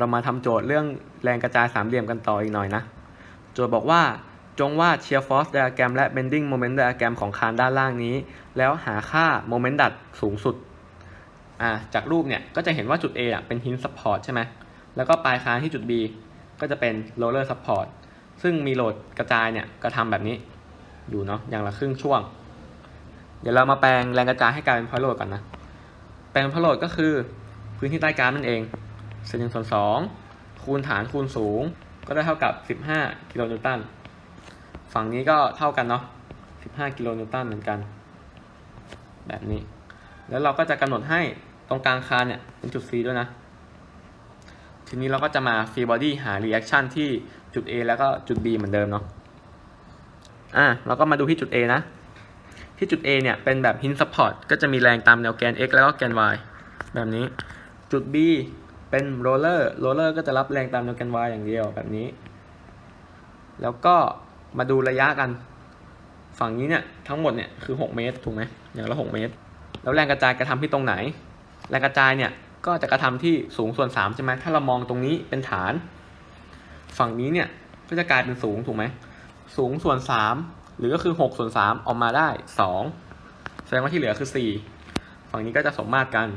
เรามาทำโจทย์เรื่องแรงกระจายสามเหลี่ยมกันต่ออีกหน่อยนะ โจทย์บอกว่าจงวาดเชียร์ฟอร์สไดอะแกรมและ bending moment ไดอะแกรมของคานด้านล่างนี้ แล้วหาค่าโมเมนต์ดัดสูงสุดอ่าจากรูปเนี่ยก็จะเห็นว่าจุด A อะเป็น hinge support ใช่ไหมแล้วก็ปลายคานที่จุด B ก็จะเป็น roller support ซึ่งมีโหลดกระจายเนี่ยกระทำแบบนี้อยู่เนาะอย่างละครึ่งช่วง เดี๋ยวเรามาแปลงแรงกระจายให้กลายเป็น point load ก่อนนะแปลง point load ก็คือพื้นที่ใต้กรามนั่นเอง เศษหนึ่งส่วนสองคูณฐานคูณสูง ก็ได้เท่ากับ 15 กิโลนิวตัน ฝั่งนี้ก็เท่ากันเนาะ 15 กิโลนิวตันเหมือนกัน แบบนี้ แล้วเราก็จะกำหนดให้ตรงกลางคานเนี่ยเป็นจุด C ด้วยนะ ทีนี้เราก็จะมา free body หา reaction ที่จุด A แล้วก็จุด B เหมือนเดิมเนาะ อะเราก็มาดูที่จุด A นะ ที่จุด A เนี่ยเป็นแบบ hinge support ก็จะมีแรงตามแนวแกน x แล้วก็แกน y แบบนี้ จุด B เป็น roller roller ก็จะรับแรงตามแนวแกน y อย่างเดียวแบบนี้ แล้วก็มาดูระยะกัน ฝั่งนี้เนี่ยทั้งหมดเนี่ยคือ 6 เมตรถูกไหมอย่างละ 6 เมตร แล้วแรงกระจายกระทำที่ตรงไหน แรงกระจายเนี่ยก็จะกระทำที่สูงส่วน3ใช่ไหมถ้าเรามองตรงนี้เป็นฐาน ฝั่งนี้เนี่ยก็จะกลายเป็นสูงถูกไหมสูงส่วน 3 หรือก็คือ 6 ส่วน 3 ออกมาได้ 2 แสดงว่าที่เหลือคือ 4 ฝั่งนี้ก็จะสมมาตรกัน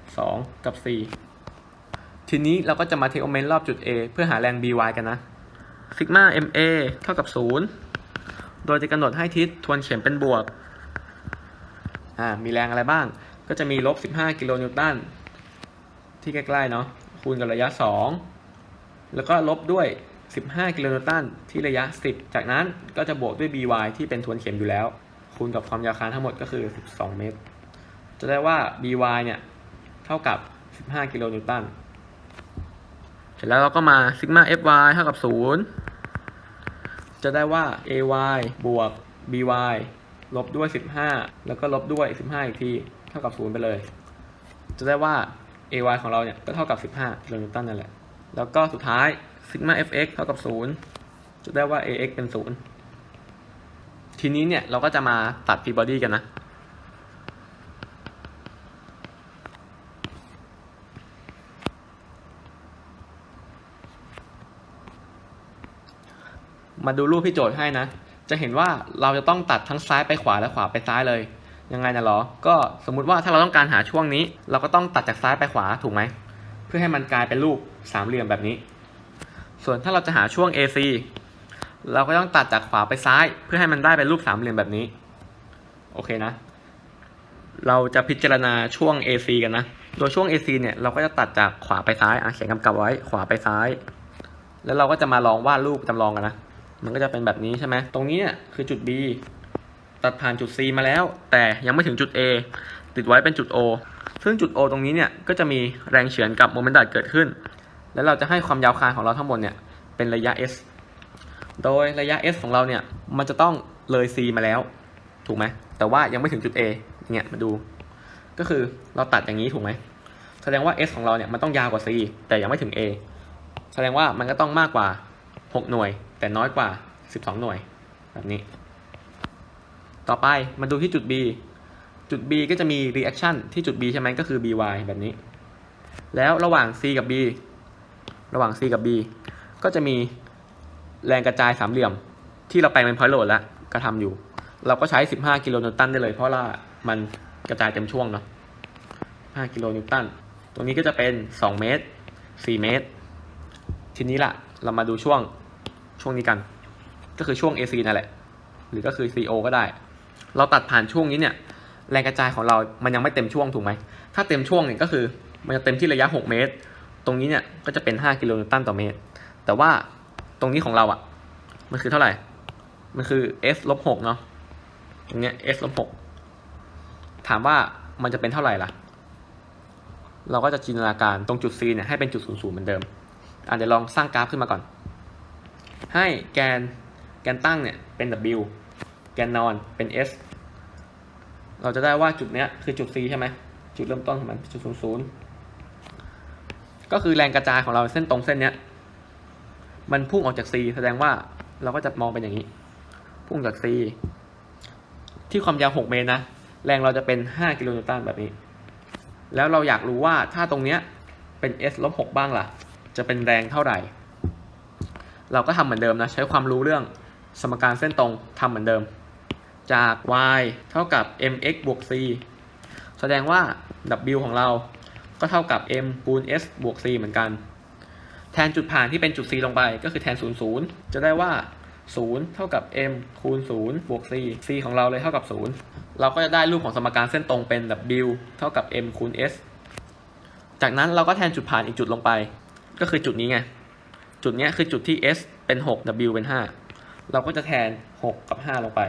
2 กับ 4 ทีนี้เราก็จะมาเทคโอเมนต์รอบจุด A เพื่อหาแรง by กันนะซิกมา ma เท่ากับ 0 โดยจะกำหนดให้ทิศทวนเข็มเป็นบวก อ่า มีแรงอะไรบ้าง ก็จะมีลบ 15 กิโลนิวตัน ที่ใกล้ๆเนาะ คูณกับระยะ 2 แล้วก็ลบด้วย 15 กิโลนิวตันที่ระยะ 10 จากนั้นก็จะบวกด้วย by ที่เป็นทวนเข็มอยู่แล้ว คูณกับความยาวคานทั้งหมดก็คือ 12 เมตร จะได้ว่า by เนี่ย เท่ากับ 15 กิโลนิวตัน เสร็จแล้วเราก็มาซิกมา fy เท่ากับ 0 จะได้ว่า ay บวก by ลบด้วย 15 แล้วก็ลบด้วย 15 อีกที เท่ากับ 0 ไปเลย จะได้ว่า ay ของเราเนี่ยก็เท่ากับ 15กิโลนิวตันนั่นแหละ แล้วก็สุดท้าย sigma fx เท่ากับ 0 จะได้ว่า ax เป็น 0 ทีนี้เนี่ยเราก็จะมาตัด free body กันนะ มาดูรูปที่โจทย์ให้นะ จะเห็นว่าเราจะต้องตัดทั้งซ้ายไปขวาและขวาไปซ้ายเลย ยังไงนะหรอ ก็สมมุติว่าถ้าเราต้องการหาช่วงนี้ เราก็ต้องตัดจากซ้ายไปขวาถูกไหม เพื่อให้มันกลายเป็นรูปสามเหลี่ยมแบบนี้ ส่วนถ้าเราจะหาช่วง AC เราก็ต้องตัดจากขวาไปซ้าย เพื่อให้มันได้เป็นรูปสามเหลี่ยมแบบนี้ โอเคนะ เราจะพิจารณาช่วง AC กันนะ โดยช่วง AC เนี่ยเราก็จะตัดจากขวาไปซ้ายอะเขียนกำกับไว้ขวาไปซ้าย แล้วเราก็จะมาลองวาดรูปจำลองกันนะ มันก็จะเป็นแบบนี้ใช่ไหมตรงนี้เนี่ยคือจุด B ตัดผ่านจุด C มาแล้ว แต่ยังไม่ถึงจุด A ติดไว้เป็นจุด O ซึ่งจุด O ตรงนี้เนี่ยก็จะมีแรงเฉือนกับโมเมนต์ดัดเกิดขึ้น แล้วเราจะให้ความยาวคานของเราทั้งหมดเนี่ยเป็นระยะ s โดยระยะ s ของเราเนี่ยมันจะต้องเลย c มาแล้ว ถูกไหมแต่ว่ายังไม่ถึงจุด a เนี่ยมาดู ก็คือเราตัดอย่างนี้ถูกไหมแสดงว่า s ของเราเนี่ยมันต้องยาวกว่า c แต่ยังไม่ถึง a แสดงว่ามันก็ต้องมากกว่า 6 หน่วย แต่น้อยกว่า 12 หน่วย แบบนี้ ต่อไปมาดูที่จุด b จุด b ก็จะมี reaction ที่จุด b ใช่ไหมก็คือ by แบบนี้ แล้วระหว่าง c กับ b ระหว่าง C กับ B ก็จะมีแรงกระจายสามเหลี่ยม ที่เราแปลงเป็น point load แล้วกระทำอยู่ เราก็ใช้ 15 กิโลนิวตันได้เลย เพราะว่ามันกระจายเต็มช่วงเนาะ5กิโลนิวตัน ตรงนี้ก็จะเป็น 2 เมตร 4 เมตร ทีนี้ล่ะเรามาดูช่วง ช่วงนี้กัน ก็คือช่วง AC นั่นแหละ หรือก็คือ CO ก็ได้ เราตัดผ่านช่วงนี้เนี่ย แรงกระจายของเรา มันยังไม่เต็มช่วงถูกไหม ถ้าเต็มช่วงเนี่ยก็คือ มันจะเต็มที่ระยะ 6 เมตร ตรงนี้เนี่ยก็จะเป็น 5 กิโลนิวตันต่อเมตร แต่ว่าตรงนี้ของเราอะ่ะ มันคือเท่าไหร่ มันคือ s ลบ6เนาะ ตรงเนี้ย s ลบ6ถามว่ามันจะเป็นเท่าไหร่ล่ะ เราก็จะจินตนาการตรงจุด C เนี่ยให้เป็นจุด0 0เหมือนเดิม อะเดี๋ยวลองสร้างกราฟขึ้นมาก่อน ให้แกนแกนตั้งเนี่ยเป็น W แกนนอนเป็น S เราจะได้ว่าจุดเนี้ยคือจุด C ใช่ไหมจุดเริ่มต้นของมันจุด0 0ก็คือแรงกระจายของเราเส้นตรงเส้นเนี้ยมันพุ่งออกจาก C แสดงว่าเราก็จะมองเป็นอย่างนี้ พุ่งจาก C ที่ความยาว 6 เมตรนะ แรงเราจะเป็น 5 กิโลนิวตันแบบนี้ แล้วเราอยากรู้ว่าถ้าตรงเนี้ยเป็น S ลบ6บ้างล่ะ จะเป็นแรงเท่าไหร่ เราก็ทำเหมือนเดิมนะใช้ความรู้เรื่องสมการเส้นตรงทำเหมือนเดิม จาก y เท่ากับ mx บวก c แสดงว่า w ของเราก็เท่ากับ m คูณ s บวก c เหมือนกัน แทนจุดผ่านที่เป็นจุด c ลงไปก็คือแทน 0 0 จะได้ว่า 0 เท่ากับ m คูณ 0 บวก c c ของเราเลยเท่ากับ 0 เราก็จะได้รูปของสมการเส้นตรงเป็น w เท่ากับ m คูณ s จากนั้นเราก็แทนจุดผ่านอีกจุดลงไป ก็คือจุดนี้ไง จุดนี้คือจุดที่ s เป็น 6 w เป็น 5 เราก็จะแทน 6 กับ 5 ลงไป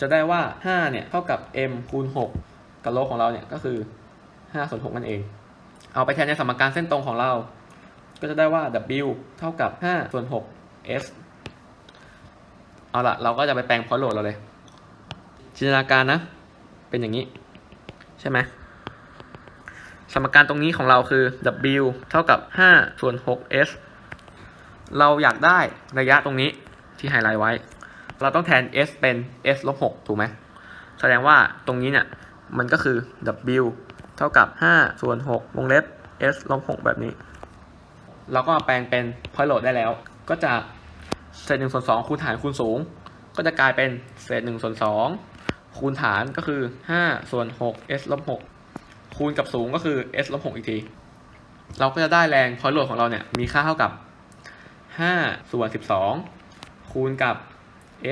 จะได้ว่า 5 เนี่ย เท่ากับ m คูณ 6 กับลบของเราเนี่ย ก็คือ 5 ส่วน 6 นั่นเอง เอาไปแทนในสมการเส้นตรงของเรา ก็จะได้ว่า w เท่ากับ 5 ส่วน 6 s เอาละเราก็จะไปแปลงพอยโหลดเราเลย จินตนาการนะ เป็นอย่างนี้ ใช่ไหมสมการตรงนี้ของเราคือ w เท่ากับ 5 ส่วน 6s เราอยากได้ระยะตรงนี้ที่ไฮไลท์ไว้ เราต้องแทน s เป็น s ลบ6ถูกไหม แสดงว่าตรงนี้เนี่ย มันก็คือ w เท่ากับ 5 ส่วน 6 วงเล็บ s ลบ6แบบนี้ เราก็มาแปลงเป็น point load ได้แล้ว ก็จะเศษ1ส่วน2คูณฐานคูณสูง ก็จะกลายเป็นเศษ1ส่วน2คูณฐานก็คือ 5 ส่วน 6 s ลบ6คูณกับสูงก็คือ s ลบ6อีกที เราก็จะได้แรง point load ของเราเนี่ย มีค่าเท่ากับ 5 ส่วน 12 คูณกับ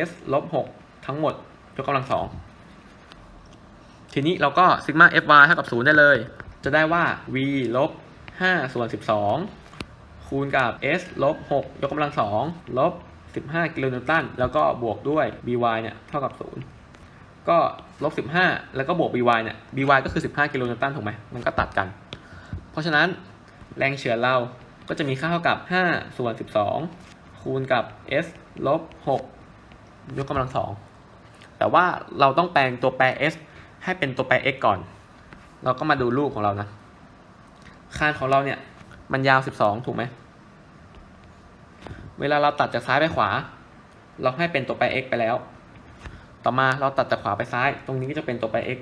s ลบ 6 ทั้งหมดยกกำลังสองทีนี้เราก็ซิกมา fy เท่ากับ 0 ได้เลย จะได้ว่า v ลบ 5 ส่วน 12 คูณกับ s ลบ 6 ยกกำลัง 2 ลบ 15 กิโลนิวตัน แล้วก็บวกด้วย by เนี่ย เท่ากับ 0 ก็ลบ 15 แล้วก็บวก by เนี่ย by ก็คือ 15 กิโลนิวตัน ถูกไหม มันก็ตัดกัน เพราะฉะนั้นแรงเฉือนเรา ก็จะมีค่าเท่ากับ 5 ส่วน 12 คูณกับ s ลบ 6 ยกกำลัง 2 แต่ว่าเราต้องแปลงตัวแปร s ให้เป็นตัวแปร x ก่อน เราก็มาดูรูปของเรานะ คานของเราเนี่ย มันยาว 12 ถูกไหม เวลาเราตัดจากซ้ายไปขวา เราให้เป็นตัวแปร x ไปแล้ว ต่อมาเราตัดจากขวาไปซ้าย ตรงนี้ก็จะเป็นตัวแปร x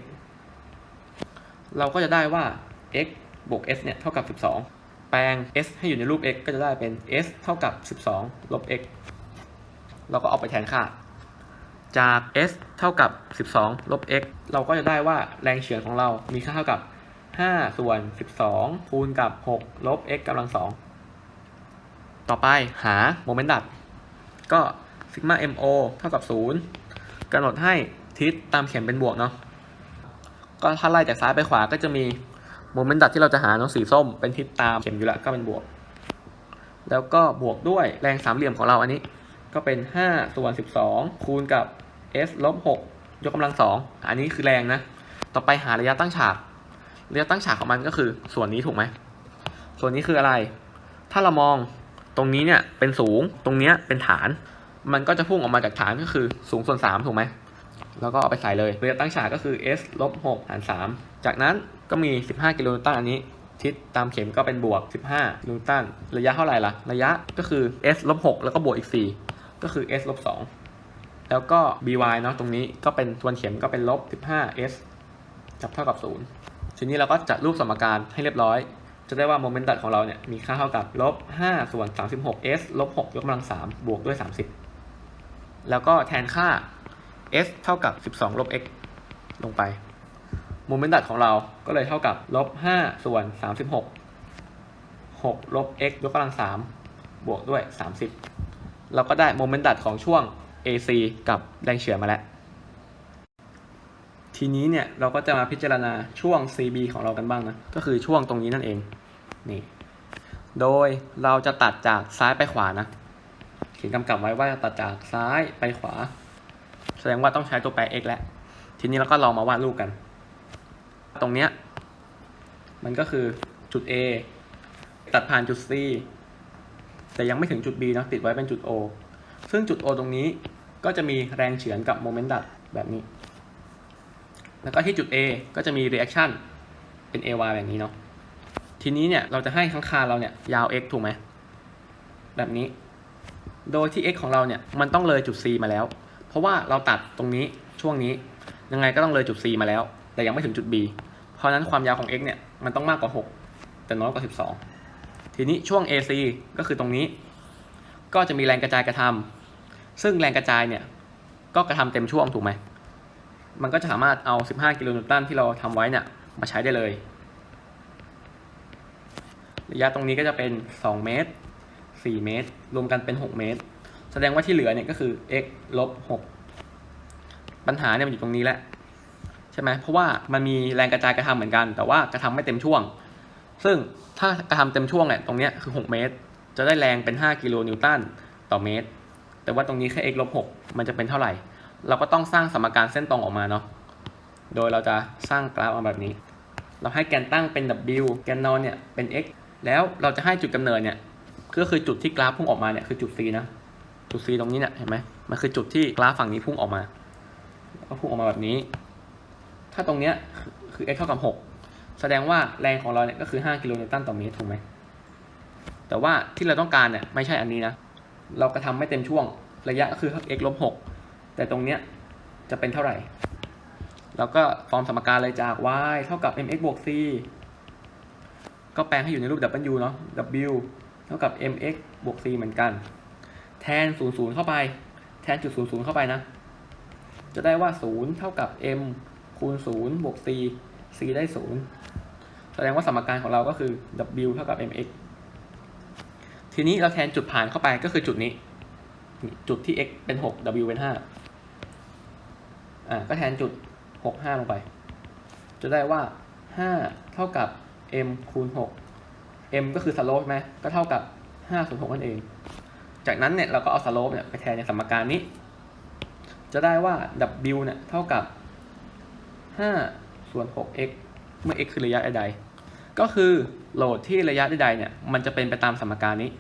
เราก็จะได้ว่า x บวก s เนี่ย เท่ากับ 12 แปลง s ให้อยู่ในรูป x ก็จะได้เป็น s เท่ากับ 12 ลบ x เราก็เอาไปแทนค่า จาก s เท่ากับ 12 ลบ x เราก็จะได้ว่าแรงเฉือนของเรามีค่าเท่ากับ 5 ส่วน 12 คูณกับ 6 ลบ x กำลัง 2 ต่อไปหาโมเมนต์ดัด ก็ซิกมา mo เท่ากับ 0กำหนดให้ทิศตามเข็มเป็นบวกเนาะ ก็ถ้าไล่จากซ้ายไปขวาก็จะมี มเมนต์ดัดที่เราจะหาเนาะสีส้มเป็นทิศตามเข็มอยู่แล้วก็เป็นบวก แล้วก็บวกด้วยแรงสามเหลี่ยมของเราอันนี้ ก็เป็น5ส่วน12 คูณกับ s ลบ6ยกกำลัง 2 อันนี้คือแรงนะ ต่อไปหาระยะตั้งฉาก ระยะตั้งฉากของมันก็คือส่วนนี้ถูกไหม ส่วนนี้คืออะไร ถ้าเรามองตรงนี้เนี่ยเป็นสูง ตรงเนี้ยเป็นฐาน มันก็จะพุ่งออกมาจากฐานก็คือสูงส่วน3ถูกไหม แล้วก็เอาไปใส่เลยระยะตั้งฉากก็คือ s ลบ6หาร3จากนั้น ก็มี 15 กิโลนิวตันอันนี้ ทิศตามเข็มก็เป็นบวก 15นิวตัน ระยะเท่าไหร่ล่ะ ระยะก็คือ s ลบ6แล้วก็บวกอีก 4 ก็คือ s ลบ2แล้วก็ by เนาะตรงนี้ก็เป็นทวนเข็มก็เป็นลบ 15 s จับเท่ากับ 0 ทีนี้เราก็จัดรูปสมการให้เรียบร้อย จะได้ว่าโมเมนต์ดัดของเราเนี่ยมีค่าเท่ากับลบ5ส่วน 36 s ลบ6ยกกำลัง 3 บวกด้วย 30 แล้วก็แทนค่า s เท่ากับ 12 ลบ x ลงไป โมเมนต์ดัดของเราก็เลยเท่ากับลบ5ส่วน 36 6 ลบ x ยกกำลัง 3 บวกด้วย 30 เราก็ได้โมเมนต์ดัดของช่วง AC กับแรงเฉื่อยมาแล้ว ทีนี้เนี่ยเราก็จะมาพิจารณาช่วง CB ของเรากันบ้างนะ ก็คือช่วงตรงนี้นั่นเอง นี่ โดยเราจะตัดจากซ้ายไปขวานะ เขียนกำกับไว้ว่าจะตัดจากซ้ายไปขวา แสดงว่าต้องใช้ตัวแปร x แล้ว ทีนี้เราก็ลองมาวาดรูปกัน ตรงเนี้ยมันก็คือจุด A ตัดผ่านจุด C แต่ยังไม่ถึงจุด B นะติดไว้เป็นจุด O ซึ่งจุด O ตรงนี้ก็จะมีแรงเฉือนกับโมเมนต์ดัดแบบนี้ แล้วก็ที่จุด A ก็จะมี reaction เป็น AY แบบนี้เนาะ ทีนี้เนี่ยเราจะให้ข้างคาเราเนี่ยยาว x ถูกไหม แบบนี้ โดยที่ x ของเราเนี่ยมันต้องเลยจุด C มาแล้ว เพราะว่าเราตัดตรงนี้ช่วงนี้ยังไงก็ต้องเลยจุด C มาแล้ว แต่ยังไม่ถึงจุด B เพราะนั้นความยาวของ x เนี่ยมันต้องมากกว่า 6 แต่น้อยกว่า 12 ทีนี้ช่วง AC ก็คือตรงนี้ ก็จะมีแรงกระจายกระทำซึ่งแรงกระจายเนี่ยก็กระทำเต็มช่วงถูกไหมมันก็จะสามารถเอา 15 กิโลนิวตันที่เราทำไว้เนี่ยมาใช้ได้เลย ระยะตรงนี้ก็จะเป็น 2 เมตร 4 เมตร รวมกันเป็น 6 เมตร แสดงว่าที่เหลือเนี่ยก็คือ x ลบ 6 ปัญหาเนี่ยมันอยู่ตรงนี้แหละ ช่ไหมเพราะว่ามันมีแรงกระจายกระทำเหมือนกัน แต่ว่ากระทำไม่เต็มช่วง ซึ่งถ้ากระทำเต็มช่วงเนี่ยตรงเนี้ยคือ 6 เมตร จะได้แรงเป็น 5 กิโลนิวตันต่อเมตร แต่ว่าตรงนี้แค่ x ลบ6มันจะเป็นเท่าไหร่ เราก็ต้องสร้างสมการเส้นตรงออกมาเนาะ โดยเราจะสร้างกราฟมาแบบนี้ เราให้แกนตั้งเป็น w แกนนอนเนี่ยเป็น x แล้วเราจะให้จุดกำเนิดเนี่ยก็คือจุดที่กราฟพุ่งออกมาเนี่ยคือจุด c นะ จุด c ตรงนี้เนี่ยเห็นไหมมันคือจุดที่กราฟฝั่งนี้พุ่งออกมา ก็พุ่งออกมาแบบนี้ ถ้าตรงเนี้ยคือ x เท่ากับ 6 แสดงว่าแรงของเราเนี่ยก็คือ 5 กิโลนิวตันต่อเมตรถูกไหมแต่ว่าที่เราต้องการเนี่ยไม่ใช่อันนี้นะ เรากระทำไม่เต็มช่วงระยะก็คือ x ลบ 6 แต่ตรงเนี้ยจะเป็นเท่าไหร่ เราก็ฟอร์มสมการเลยจาก y เท่ากับ mx บวก c ก็แปลงให้อยู่ในรูป w เนาะ w เท่ากับ mx บวก c เหมือนกัน แทน 0 0 เข้าไป แทนจุด 0 0 เข้าไปนะ จะได้ว่า 0 เท่ากับ m คูณ0บวก c c ได้ 0 แสดงว่าสมการของเราก็คือ w เท่ากับ mx ทีนี้เราแทนจุดผ่านเข้าไปก็คือจุดนี้ จุดที่ x เป็น 6 w เป็น 5 อ่าก็แทนจุด 6 5 ลงไป จะได้ว่า 5 เท่ากับ m คูณ 6 m ก็คือสโลปไหมก็เท่ากับ 5 ส่วน6นั่นเอง จากนั้นเนี่ยเราก็เอาสโลปเนี่ยไปแทนในสมการนี้ จะได้ว่า w เนี่ยเท่ากับ 5ส่วน 6x เมื่อ x คือระยะใดๆก็คือโหลดที่ระยะใดๆเนี่ยมันจะเป็นไปตามสมการนี้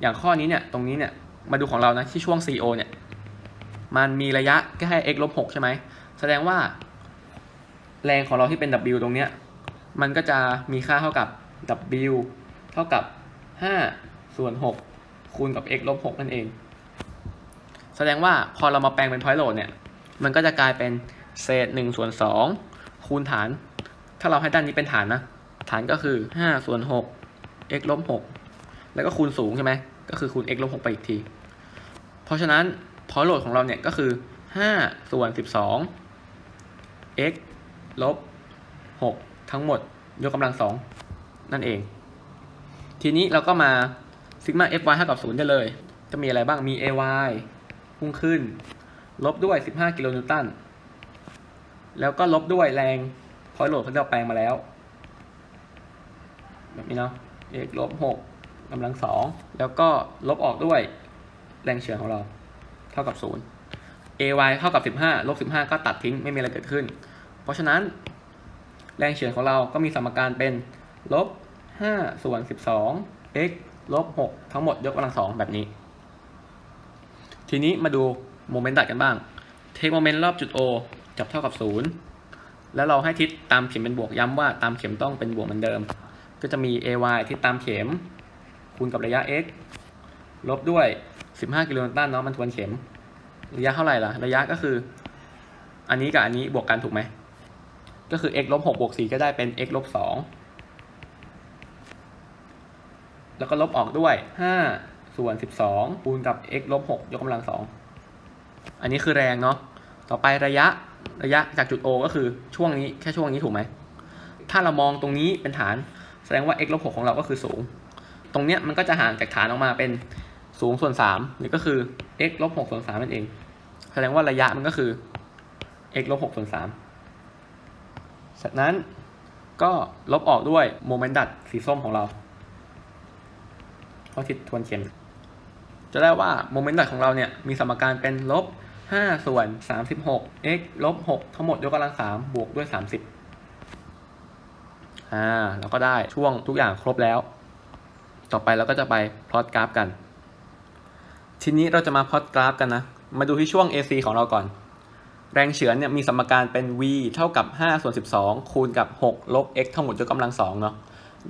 อย่างข้อนี้เนี่ยตรงนี้เนี่ยมาดูของเรานะที่ช่วง CO เนี่ยมันมีระยะแค่ x ลบ6ใช่ไหมแสดงว่า แรงของเราที่เป็น w ตรงเนี้ยมันก็จะมีค่าเท่ากับ w เท่ากับ 5 ส่วน 6 คูณกับ x ลบ 6 นั่นเอง แสดงว่าพอเรามาแปลงเป็น point load เนี่ย มันก็จะกลายเป็น เศษ1ส่วน2คูณฐาน ถ้าเราให้ด้านนี้เป็นฐานนะ ฐานก็คือ5ส่วน6 x ลบ6แล้วก็คูณสูงใช่ไหม ก็คือคูณ x ลบ6ไปอีกที เพราะฉะนั้น point load ของเราเนี่ยก็คือ5ส่วน12 x ลบ6ทั้งหมดยกกำลัง2นั่นเอง ทีนี้เราก็มาซิกมา fy เท่ากับ0ได้เลย จะมีอะไรบ้าง มี ay พุ่งขึ้น ลบด้วย 15 กิโลนิวตัน แล้วก็ลบด้วยแรงพอยโหลดที่เราแปลงมาแล้ว แบบนี้เนาะ x ลบ6กำลัง2แล้วก็ลบออกด้วยแรงเฉื่อยของเรา เท่ากับ0 ay เท่ากับ15ลบ15ก็ตัดทิ้งไม่มีอะไรเกิดขึ้น เพราะฉะนั้น แรงเฉื่อยของเราก็มีสมการเป็นลบ5ส่วน12 x ลบ6ทั้งหมดยกกำลัง2แบบนี้ ทีนี้มาดูโมเมนต์ดัดกันบ้าง เทคโมเมนต์รอบจุด O จับเท่ากับ0แล้วเราให้ทิศตามเข็มเป็นบวกย้ำว่าตามเข็มต้องเป็นบวกเหมือนเดิม ก็จะมี ay ทิศตามเข็ม คูณกับระยะ x ลบด้วย 15 กิโลนิวตันเนาะมันทวนเข็ม ระยะเท่าไหร่ล่ะ ระยะก็คือ อันนี้กับอันนี้บวกกันถูกไหม ก็คือ x ลบ6บวก4ก็ได้เป็น x ลบ2แล้วก็ลบออกด้วย 5 ส่วน 12 คูณกับ x ลบ6ยกกำลัง 2 อันนี้คือแรงเนาะ ต่อไประยะ ระยะจากจุด O ก็คือช่วงนี้แค่ช่วงนี้ถูกไหม ถ้าเรามองตรงนี้เป็นฐาน แสดงว่า x ลบ6ของเราก็คือสูง ตรงเนี้ยมันก็จะห่างจากฐานออกมาเป็นสูงส่วน3หรือก็คือ x ลบ6ส่วน3นั่นเอง แสดงว่าระยะมันก็คือ x ลบ6ส่วน3จากนั้นก็ลบออกด้วยโมเมนต์ดัดสีส้มของเราเพราะทิศทวนเข็มจะได้ว่าโมเมนต์ดัดของเราเนี่ยมีสมการเป็นลบ 5 ส่วน 36 x ลบ 6 ทั้งหมดยกกำลัง 3 บวกด้วย 30 อ่าเราก็ได้ช่วงทุกอย่างครบแล้ว ต่อไปเราก็จะไปพลอตกราฟกัน ทีนี้เราจะมาพลอตกราฟกันนะ มาดูที่ช่วง AC ของเราก่อน แรงเฉือนเนี่ยมีสมการเป็น v เท่ากับ 5 ส่วน 12 คูณกับ 6 ลบ x ทั้งหมดยกกำลัง2เนาะ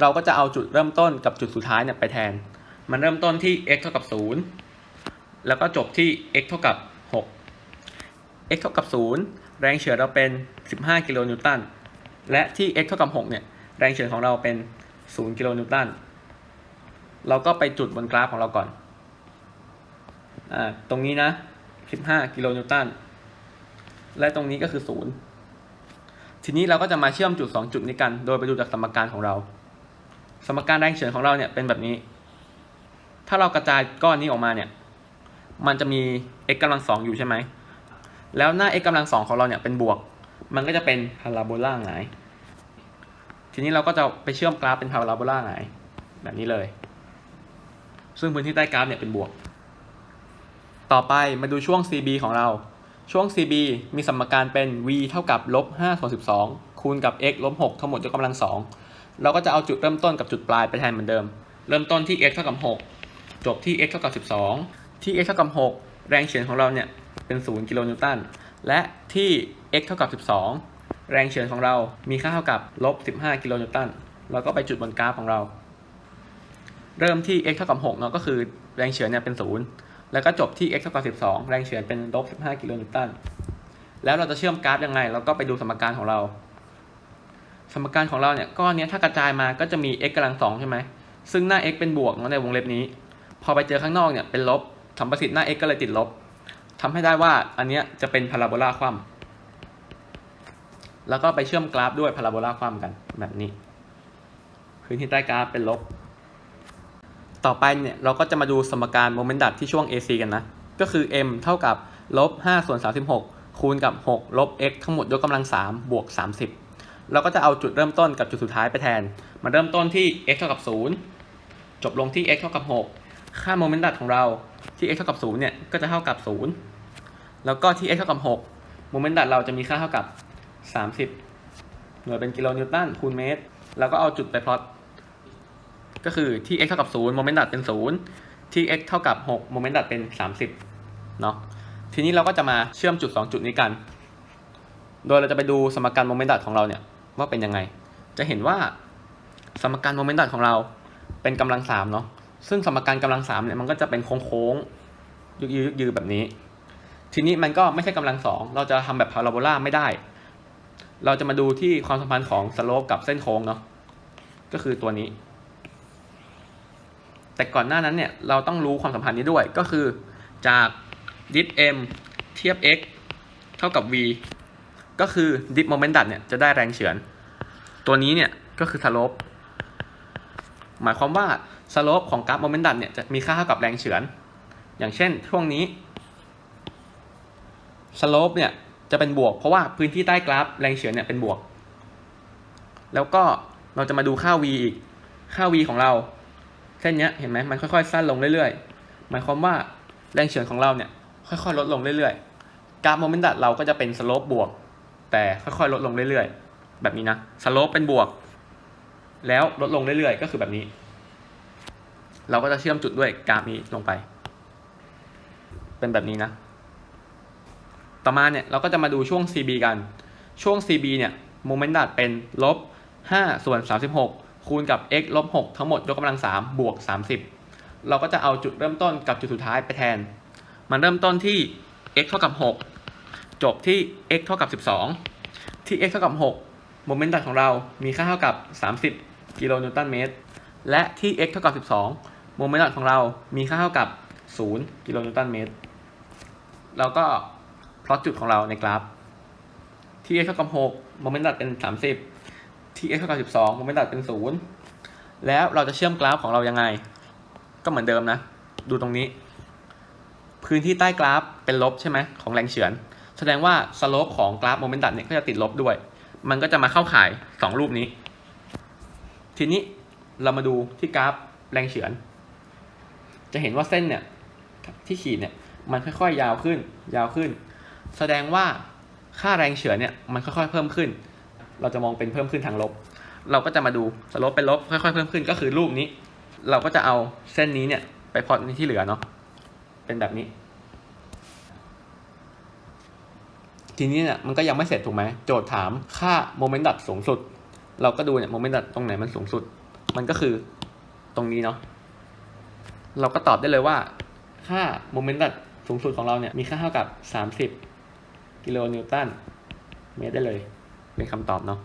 เราก็จะเอาจุดเริ่มต้นกับจุดสุดท้ายเนี่ยไปแทน มันเริ่มต้นที่ x เท่ากับ 0 แล้วก็จบที่ x เท่ากับ x เท่ากับ 0 แรงเฉือนเราเป็น 15 กิโลนิวตัน และที่ x เท่ากับ 6 เนี่ย แรงเฉือนของเราเป็น 0 กิโลนิวตัน เราก็ไปจุดบนกราฟของเราก่อน อ่า ตรงนี้นะ 15 กิโลนิวตัน และตรงนี้ก็คือ 0 ทีนี้เราก็จะมาเชื่อมจุด 2 จุดนี้กัน โดยไปดูจากสมการของเรา สมการแรงเฉือยของเราเนี่ยเป็นแบบนี้ ถ้าเรากระจายก้อนนี้ออกมาเนี่ย มันจะมี x กำลังสองอยู่ใช่ไหม แล้วหน้า x กำลังสองของเราเนี่ยเป็นบวก มันก็จะเป็นพาราโบลาหงาย ทีนี้เราก็จะไปเชื่อมกราฟเป็นพาราโบลาหงาย แบบนี้เลย ซึ่งพื้นที่ใต้กราฟเนี่ยเป็นบวก ต่อไปมาดูช่วง CB ของเรา ช่วง CB มีสมการเป็น v เท่ากับลบ5ส่วน12 คูณกับ x ลบ6ทั้งหมดยกกำลัง2เราก็จะเอาจุดเริ่มต้นกับจุดปลายไปแทนเหมือนเดิม เริ่มต้นที่ x เท่ากับ 6 จบที่ x เท่ากับ 12 ที่ x เท่ากับ 6 แรงเฉื่อยของเราเนี่ย เป็น 0 กิโลนิวตัน และที่ x เท่ากับ 12 แรงเฉือยของเรามีค่าเท่ากับลบ 15 กิโลนิวตันเราก็ไปจุดบนกราฟของเรา เริ่มที่ x เท่ากับ6เนาะก็คือแรงเฉือยเนี่ยเป็น 0 แล้วก็จบที่ x เท่ากับ 12 แรงเฉือยเป็นลบ 15 กิโลนิวตัน แล้วเราจะเชื่อมกราฟยังไง เราก็ไปดูสมการของเรา สมการของเราเนี่ยก้อนนี้ถ้ากระจายมาก็จะมี x กำลังสองใช่ไหม ซึ่งหน้า x เป็นบวกเนาะในวงเล็บนี้ พอไปเจอข้างนอกเนี่ยเป็นลบสัมประสิทธิ์หน้า x ก็เลยติดลบ ทำให้ได้ว่าอันเนี้ยจะเป็นพาราโบลาคว่ำแล้วก็ไปเชื่อมกราฟด้วยพาราโบลาคว่ำกันแบบนี้ พื้นที่ใต้กราฟเป็นลบ ต่อไปเนี่ยเราก็จะมาดูสมการโมเมนต์ดัตที่ช่วง AC กันนะ ก็คือ m เท่ากับลบ5ส่วน36 คูณกับ 6 ลบ x ทั้งหมดยกกำลัง 3 บวก 30 เราก็จะเอาจุดเริ่มต้นกับจุดสุดท้ายไปแทน มันเริ่มต้นที่ x เท่ากับ 0 จบลงที่ x เท่ากับ 6 ค่าโมเมนต์ดัตของเราที่ x เท่ากับ 0 เนี่ย ก็จะเท่ากับ 0 แล้วก็ที่ x เท่ากับ6โมเมนต์ดัตเราจะมีค่าเท่ากับ 30 หน่วยเป็นกิโลนิวตันคูณเมตร แล้วก็เอาจุดไปพลอตก็คือที่ x เท่ากับ0โมเมนต์ดัตเป็น 0 ที่ x เท่ากับ6โมเมนต์ดัตเป็น 30เนาะทีนี้เราก็จะมาเชื่อมจุด 2 จุดนี้กัน โดยเราจะไปดูสมการโมเมนต์ดัตของเราเนี่ยว่าเป็นยังไง จะเห็นว่าสมการโมเมนต์ดัตของเราเป็นกำลัง3เนาะซึ่งสมการกำลัง3เนี่ยมันก็จะเป็นโค้งๆยึกยืยึกยือแบบนี้ ทีนี้มันก็ไม่ใช่กำลังสองเราจะทำแบบพาราโบลาไม่ได้ เราจะมาดูที่ความสัมพันธ์ของสโลปกับเส้นโค้งเนาะก็คือตัวนี้ แต่ก่อนหน้านั้นเนี่ยเราต้องรู้ความสัมพันธ์นี้ด้วยก็คือจากดิส m เทียบ x เท่ากับ v ก็คือดิสโมเมนต์ดัตเนี่ยจะได้แรงเฉือน ตัวนี้เนี่ยก็คือสโลปหมายความว่าสโลปของกราฟโมเมนต์ดัตเนี่ยจะมีค่าเท่ากับแรงเฉือน อย่างเช่นช่วงนี้ สโลปเนี่ยจะเป็นบวก เพราะว่าพื้นที่ใต้กราฟแรงเฉือนเนี่ยเป็นบวก แล้วก็เราจะมาดูค่า v อีก ค่า v ของเรา เส้นเนี้ยเห็นไหมมันค่อยๆ สั้นลงเรื่อยๆ หมายความว่าแรงเฉือนของเราเนี่ยค่อยๆ ลดลงเรื่อยๆ กราฟโมเมนต์ดัตเราก็จะเป็นสโลปบวก แต่ค่อยๆ ลดลงเรื่อยๆ แบบนี้นะ สโลปเป็นบวก แล้วลดลงเรื่อยๆ ก็คือแบบนี้ เราก็จะเชื่อมจุดด้วยกราฟนี้ลงไป เป็นแบบนี้นะ ต่อมาเนี่ยเราก็จะมาดูช่วง CB กัน ช่วง CB เนี่ยโมเมนต์ดัตเป็นลบ5ส่วน 36 คูณกับ x ลบ6ทั้งหมดยกกำลัง3บวก 30 เราก็จะเอาจุดเริ่มต้นกับจุดสุดท้ายไปแทน มันเริ่มต้นที่ x เท่ากับ 6 จบที่ x เท่ากับ 12 ที่ x เท่ากับ 6 โมเมนต์ดัตของเรามีค่าเท่ากับ 30 กิโลนิวตันเมตร และที่ x เท่ากับ 12 โมเมนต์ดัตของเรามีค่าเท่ากับ 0 กิโลนิวตันเมตรเราก็ อตจุดของเราในกราฟ ที่ x เท่ากับ6โมเมนต์ดัตเป็น 30 ที่ x เท่ากับ12โมเมนต์ดัตเป็น 0 แล้วเราจะเชื่อมกราฟของเรายังไง ก็เหมือนเดิมนะ ดูตรงนี้ พื้นที่ใต้กราฟเป็นลบใช่ไหมของแรงเฉือน แสดงว่าสโลปของกราฟโมเมนต์ดัตเนี่ยก็จะติดลบด้วย มันก็จะมาเข้าข่าย 2 รูปนี้ ทีนี้เรามาดูที่กราฟแรงเฉือน จะเห็นว่าเส้นเนี่ยที่ขีดเนี่ยมันค่อยๆ ยาวขึ้น ยาวขึ้น แสดงว่าค่าแรงเฉือนเนี่ยมันค่อยๆเพิ่มขึ้น เราจะมองเป็นเพิ่มขึ้นทางลบ เราก็จะมาดูสลปเป็นลบค่อยๆเพิ่มขึ้นก็คือรูปนี้ เราก็จะเอาเส้นนี้เนี่ยไปพอในที่เหลือเนาะเป็นแบบนี้ ทีนี้เนี่ยมันก็ยังไม่เสร็จถูกไหมโจทย์ถามค่าโมเมนต์ดัตสูงสุด เราก็ดูเนี่ยโมเมนต์ดัตตรงไหนมันสูงสุด มันก็คือตรงนี้เนาะเราก็ตอบได้เลยว่าค่าโมเมนต์ดัตสูงสุดของเราเนี่ยมีค่าเท่ากับ 30 กิโลนิวตันเมตรได้เลย เป็นคำตอบเนาะ